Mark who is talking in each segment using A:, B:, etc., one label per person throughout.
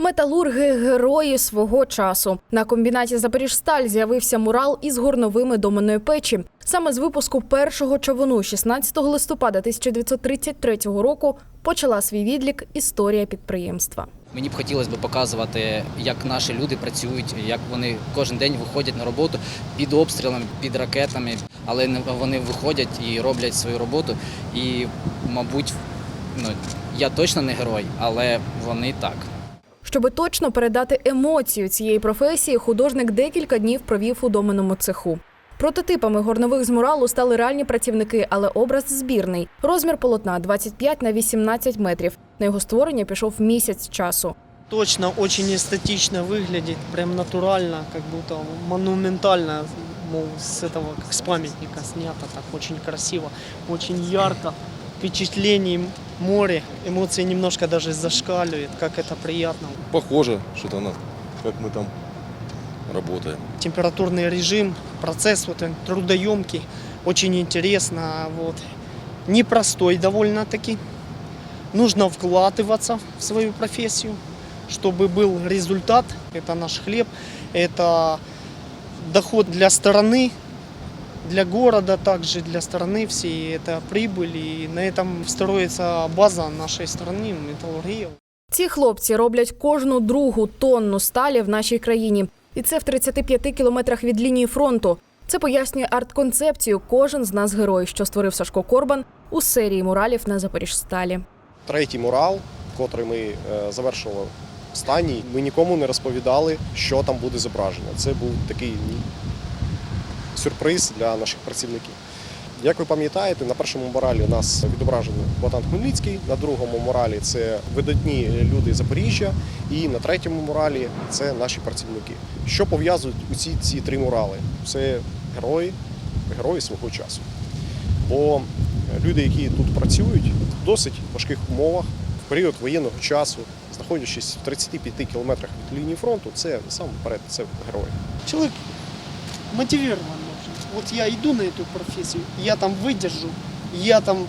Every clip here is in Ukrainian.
A: Металурги герої свого часу. На комбінаті Запоріжсталь з'явився мурал із горновими доменної печі. Саме з випуску першого човуну 16 листопада 1933 року почала свій відлік історія підприємства.
B: Мені б хотілося б показувати, як наші люди працюють, як вони кожен день виходять на роботу під обстрілами, під ракетами, але вони виходять і роблять свою роботу. І, мабуть, ну я точно не герой, але вони так.
A: Щоби точно передати емоцію цієї професії, художник декілька днів провів у доменному цеху. Прототипами горнових з муралу стали реальні працівники, але образ збірний. Розмір полотна 25 на 18 метрів. На його створення пішов місяць часу.
C: Точно, очень эстетично выглядит, прям натурально, как будто монументально, мол, с этого, как с памятника снято, так очень красиво, очень ярко, впечатлений море, эмоции немножко даже зашкаливает, как это приятно.
D: Похоже, что-то на как мы там работаем.
C: Температурный режим, процесс вот он трудоемкий, очень интересно, вот, непростой довольно-таки. Нужно вкладываться в свою профессию, чтобы был результат. Это наш хлеб, это доход для страны, для города также, для страны всей. Это прибыль, и на этом строится база нашей страны, металлургия.
A: Ці хлопці роблять кожну другу тонну сталі в нашій країні, і це в 35 кілометрах від лінії фронту. Це пояснює арт-концепцію Кожен з нас герой, що створив Сашко Корбан у серії муралів на Запоріжсталі.
E: Третій мурал, котрий ми е, завершували останній, ми нікому не розповідали, що там буде зображено. Це був такий сюрприз для наших працівників. Як ви пам'ятаєте, на першому муралі у нас відображений Богдан Хмельницький, на другому муралі це видатні люди Запоріжжя, і на третьому муралі це наші працівники. Що пов'язують усі ці три мурали? Це герої, герої свого часу. Бо люди, які тут працюють в досить важких умовах, в період воєнного часу, знаходячись в 35 кілометрах від лінії фронту, це насамперед це герої.
C: Человек мотивирован должен. Вот я иду на эту профессию, я там выдержу, я там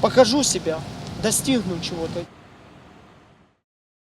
C: покажу себя, достигну чего-то.